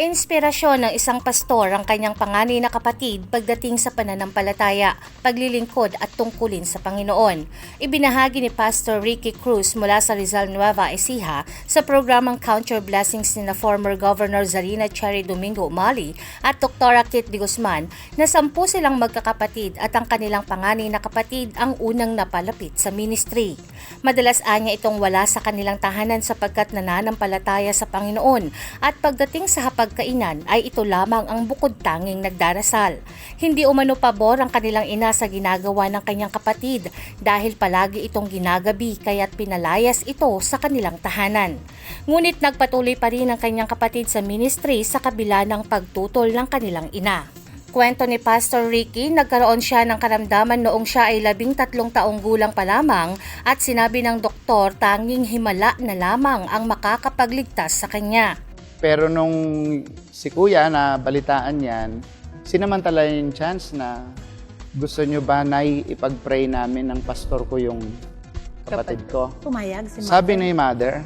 Inspirasyon ng isang pastor ang kanyang panganay na kapatid pagdating sa pananampalataya, paglilingkod at tungkulin sa Panginoon. Ibinahagi ni Pastor Ricky Cruz mula sa Rizal Nueva Ecija sa programang Count Your Blessings ni na former Governor Zarina Cherry Domingo Umali at Dr. Kit de Guzman na sampu silang magkakapatid at ang kanilang panganay na kapatid ang unang napalapit sa ministry. Madalas anya itong wala sa kanilang tahanan sapagkat nananampalataya sa Panginoon at pagdating sa hapagkainan ay ito lamang ang bukod tanging nagdarasal. Hindi umano pabor ang kanilang ina sa ginagawa ng kanyang kapatid dahil palagi itong ginagabi kaya't pinalayas ito sa kanilang tahanan. Ngunit nagpatuloy pa rin ang kanyang kapatid sa ministry sa kabila ng pagtutol ng kanilang ina. Kwento ni Pastor Ricky, nagkaroon siya ng karamdaman noong siya ay labing tatlong taong gulang pa lamang at sinabi ng doktor tanging himala na lamang ang makakapagligtas sa kanya. Pero nung si kuya na balitaan yan, sinamantala yung chance na gusto nyo ba na ipag-pray namin ng pastor ko yung kapatid ko. Pumayag si Mother. Sabi ni mother,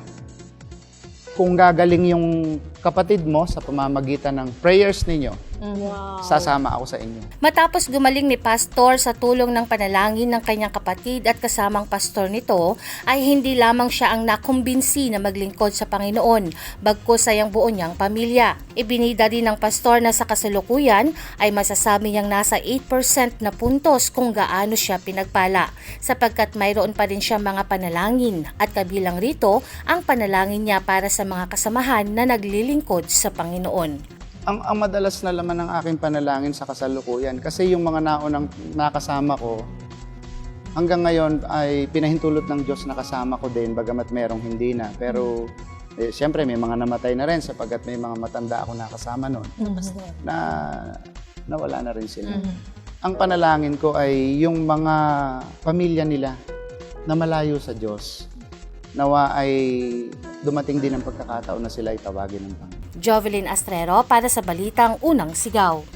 kung gagaling yung kapatid mo sa pamamagitan ng prayers ninyo, Wow. sasama ako sa inyo. Matapos gumaling ni Pastor sa tulong ng panalangin ng kanyang kapatid at kasamang pastor nito, ay hindi lamang siya ang nakumbinsi na maglingkod sa Panginoon, bagkus ay ang buo niyang pamilya. Ibinida din ng pastor na sa kasalukuyan ay masasabi niyang nasa 8% na puntos kung gaano siya pinagpala, sapagkat mayroon pa rin siya mga panalangin at kabilang rito ang panalangin niya para sa mga kasamahan na naglilingkod sa Panginoon. Ang, ang madalas na laman ng aking panalangin sa kasalukuyan, kasi yung mga naunang nakasama ko, hanggang ngayon ay pinahintulot ng Diyos na kasama ko din, bagamat merong hindi na. Pero eh, siyempre may mga namatay na rin sapagkat may mga matanda ako nakasama noon na nawala na rin sila. Ang panalangin ko ay yung mga pamilya nila na malayo sa Diyos, nawa ay dumating din ang pagkakataon na sila ay tawagin ng Panginoon. Jovelyn Astrero para sa Balitang Unang Sigaw.